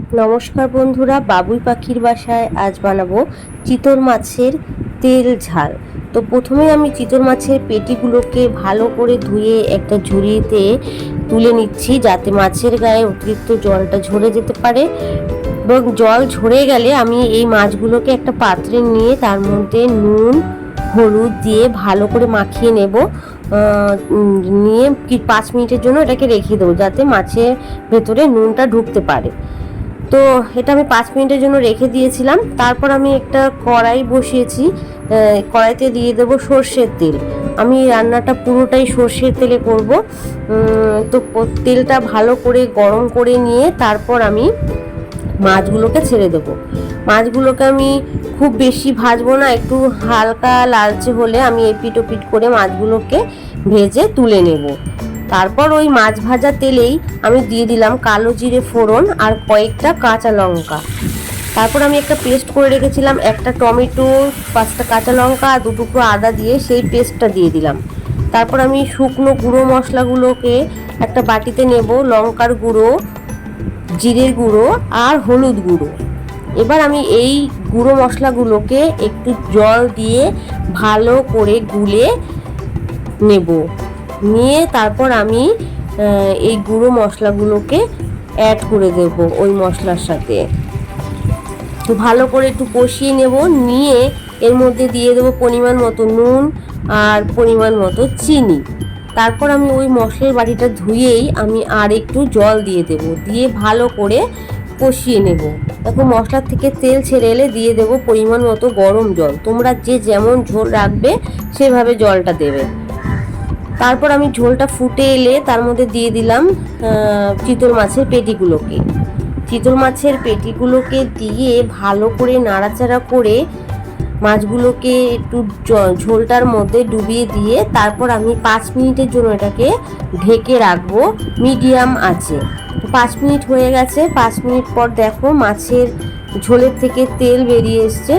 নমস্কার বন্ধুরা, বাবুই পাখির বাসায় আজ বানাবো চিতল মাছের তেল ঝাল। তো প্রথমে আমি চিতল মাছের পেটিগুলোকে ভালো করে ধুয়ে একটা ঝুড়িতে তুলে নিচ্ছি যাতে মাছের গায়ে অতিরিক্ত জলটা ঝরে যেতে পারে। এবং জল ঝরে গেলে আমি এই মাছগুলোকে একটা পাত্রে নিয়ে তার মধ্যে নুন, হলুদ দিয়ে ভালো করে মাখিয়ে নেব। নিয়ে পাঁচ মিনিটের জন্য এটাকে রেখে দেবো যাতে মাছের ভেতরে নুনটা ঢুকতে পারে। তো এটা আমি পাঁচ মিনিটের জন্য রেখে দিয়েছিলাম। তারপর আমি একটা কড়াই বসিয়েছি কড়াইতে দিয়ে দেবো সর্ষের তেল। আমি রান্নাটা পুরোটাই সর্ষের তেলে করব। তো তেলটা ভালো করে গরম করে নিয়ে তারপর আমি মাছগুলোকে ছেড়ে দেবো। মাছগুলোকে আমি খুব বেশি ভাজবো না, একটু হালকা লালচে হলে আমি এপিট ওপিট করে মাছগুলোকে ভেজে তুলে নেব। তারপর ওই মাছ ভাজা তেলেই আমি দিয়ে দিলাম কালো জিরে ফোড়ন আর কয়েকটা কাঁচা লঙ্কা। তারপর আমি একটা পেস্ট করে রেখেছিলাম, একটা টমেটো, পাঁচটা কাঁচা লঙ্কা আর দুটুকরো আদা দিয়ে সেই পেস্টটা দিয়ে দিলাম। তারপর আমি শুকনো গুঁড়ো মশলাগুলোকে একটা বাটিতে নেব, লঙ্কার গুঁড়ো, জিরের গুঁড়ো আর হলুদ গুঁড়ো। এবার আমি এই গুঁড়ো মশলাগুলোকে একটু জল দিয়ে ভালো করে গুলে নেব। নিয়ে তারপর আমি এই গুঁড়ো মশলাগুলোকে অ্যাড করে দেব ওই মশলার সাথে। তো ভালো করে একটু কষিয়ে নেব, নিয়ে এর মধ্যে দিয়ে দেবো পরিমাণ মতো নুন আর পরিমাণ মতো চিনি। তারপর আমি ওই মশলার বাটিটা ধুয়েই আমি আর একটু জল দিয়ে দেব, দিয়ে ভালো করে কষিয়ে নেব। দেখো মশলার থেকে তেল ছেড়ে এলে দিয়ে দেবো পরিমাণ মতো গরম জল। তোমরা যে যেমন ঝোল রাখবে সেভাবে জলটা দেবে। তারপর আমি ঝোলটা ফুটে এলে তার মধ্যে দিয়ে দিলাম চিতল মাছের পেটিগুলোকে। চিতল মাছের পেটিগুলোকে দিয়ে ভালো করে নাড়াচাড়া করে মাছগুলোকে একটু ঝোলটার মধ্যে ডুবিয়ে দিয়ে তারপর আমি পাঁচ মিনিটের জন্য এটাকে ঢেকে রাখব, মিডিয়াম আছে পাঁচ মিনিট হয়ে গেছে। পাঁচ মিনিট পর দেখো মাছের ঝোলের থেকে তেল বেরিয়ে এসছে।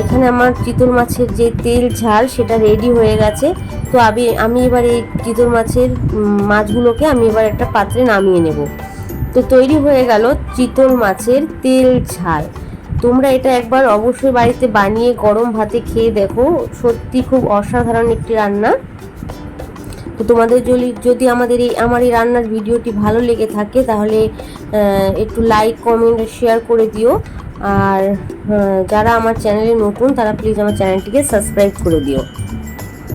এখানে আমার চিতল মাছের যে তেল, ঝাল সেটা রেডি হয়ে গেছে। তো আমি আমি এবার এই চিতল মাছের মাছগুলোকে আমি এবার একটা পাত্রে নামিয়ে নেব। তো তৈরি হয়ে গেল চিতল মাছের তেল, ঝাল। তোমরা এটা একবার অবশ্যই বাড়িতে বানিয়ে গরম ভাতে খেয়ে দেখো। সত্যি খুব অসাধারণ একটি রান্না। তো তোমাদের যদি যদি আমাদের এই, আমার এই রান্নার ভিডিওটি ভালো লেগে থাকে, তাহলে একটু লাইক কমেন্ট শেয়ার করে দিও। আর যারা আমার চ্যানেলে নতুন, তারা প্লিজ আমার চ্যানেলটিকে সাবস্ক্রাইব করে দিও।